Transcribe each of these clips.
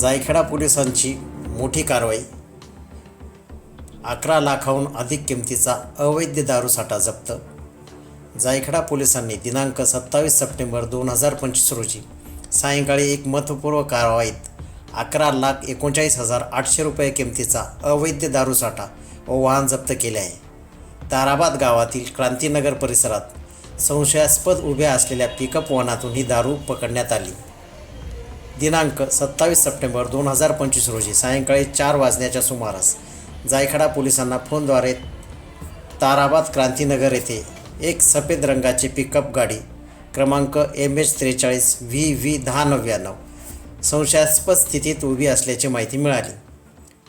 जायखेडा पोलिसांची मोठी कारवाई. अकरा लाखाहून अधिक किमतीचा अवैध दारूसाठा जप्त. जायखेडा पोलिसांनी दिनांक सत्तावीस सप्टेंबर दोन हजार पंचवीस रोजी सायंकाळी एक महत्त्वपूर्व कारवाईत अकरा लाख एकोणचाळीस हजार आठशे रुपये किमतीचा अवैध दारूसाठा व वाहन जप्त केले आहे. ताराबाद गावातील क्रांतीनगर परिसरात संशयास्पद उभ्या असलेल्या पिकअप वाहनातून ही दारू पकडण्यात आली. दिनांक सत्तावीस सप्टेंबर दोन हजार पंचवीस रोजी सायंकाळी चार वाजण्याच्या सुमारास जायखडा पोलिसांना फोनद्वारे ताराबाद क्रांतीनगर येथे एक सफेद रंगाची पिकअप गाडी क्रमांक एम एच त्रेचाळीस व्ही व्ही दहा नव्याण्णव संशयास्पद स्थितीत उभी असल्याची माहिती मिळाली.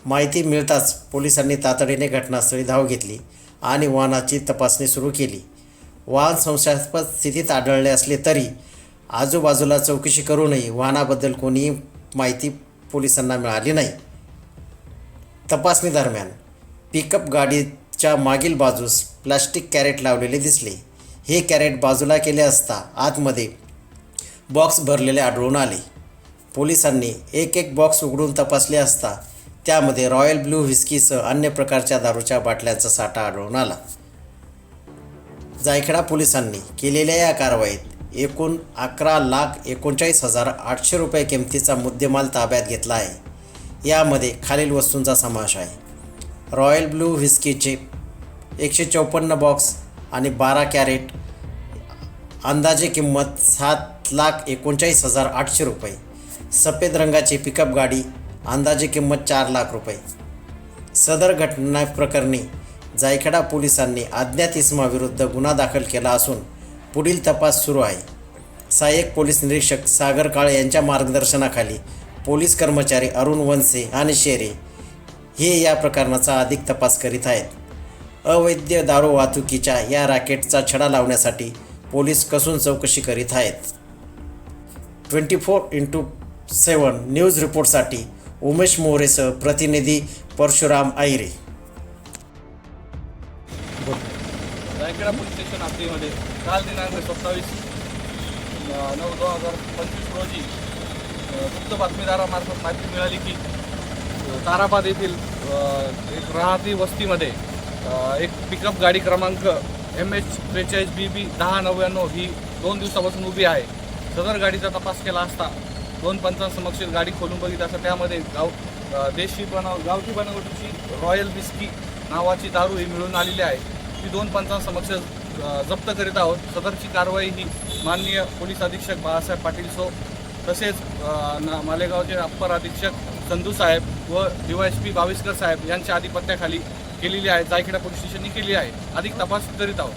माहिती मिळताच पोलिसांनी तातडीने घटनास्थळी धाव घेतली आणि वाहनाची तपासणी सुरू केली. वाहन संशयास्पद स्थितीत आढळले असले तरी आजूबाजूला चौकशी करूनही वाहनाबद्दल कोणीही माहिती पोलिसांना मिळाली नाही. तपासणी दरम्यान पिकअप गाडीच्या मागील बाजूस प्लास्टिक कॅरेट लावलेले दिसले. हे कॅरेट बाजूला केले असता आतमध्ये बॉक्स भरलेले आढळून आले. पोलिसांनी एक एक बॉक्स उघडून तपासले असता त्यामध्ये रॉयल ब्लू व्हिस्कीसह अन्य प्रकारच्या दारूच्या बाटल्यांचा साठा आढळून आला. जायखेडा पोलिसांनी केलेल्या या कारवाईत एकूण अकरा लाख एकोणचाळीस हजार आठशे रुपये किमतीचा मुद्देमाल ताब्यात घेतला आहे यामध्ये खालील वस्तूंचा समावेश आहे. रॉयल ब्लू व्हिस्कीचे एकशे चौपन्न बॉक्स आणि बारा कॅरेट अंदाजे किंमत सात लाख एकोणचाळीस हजार आठशे रुपये. सफेद रंगाची पिकअप गाडी अंदाजे किंमत चार लाख रुपये. सदर घटना प्रकरणी जायखेडा पोलिसांनी अज्ञात इसमाविरुद्ध गुन्हा दाखल केला असून पुढील तपास सुरू आहे. सहाय्यक पोलीस निरीक्षक सागर काळे यांच्या मार्गदर्शनाखाली पोलीस कर्मचारी अरुण वनसे आणि शेरे हे या प्रकरणाचा अधिक तपास करीत आहेत. अवैध दारू वाहतुकीच्या या रॅकेटचा छडा लावण्यासाठी पोलीस कसून चौकशी करीत आहेत. Twenty four into seven news रिपोर्टसाठी Umesh मोरेसह प्रतिनिधी परशुराम आईरे रायगडा पोलीस स्टेशन आखरीमध्ये काल दिनांक सत्तावीस नऊ दोन हजार पंचवीस रोजी गुप्त बातमीदारामार्फत माहिती मिळाली की ताराबाद येथील एक राहती वस्तीमध्ये एक पिकअप गाडी क्रमांक एम एच त्रेचाळीस बी बी दहा नव्याण्णव ही दोन दिवसापासून उभी आहे. सदर गाडीचा तपास केला असता दोन पंचांसमक्ष गाडी खोलून बघितली असता त्यामध्ये गाव देशी बनाव गावठी बनावटीची रॉयल बिस्की नावाची दारू ही मिळून आलेली आहे. ती दोन पंचांसमक्ष जप्त करीत आहोत. सदरची कारवाई ही माननीय पोलीस अधीक्षक बाळासाहेब पाटील सो तसेच ना मालेगावचे अप्पर अधीक्षक संधू साहेब व डीवायएसपी बाविस्कर साहेब यांच्या आधिपत्याखाली केलेली आहे. जायखेडा पोलीस स्टेशननी केली आहे. अधिक तपास करीत आहोत.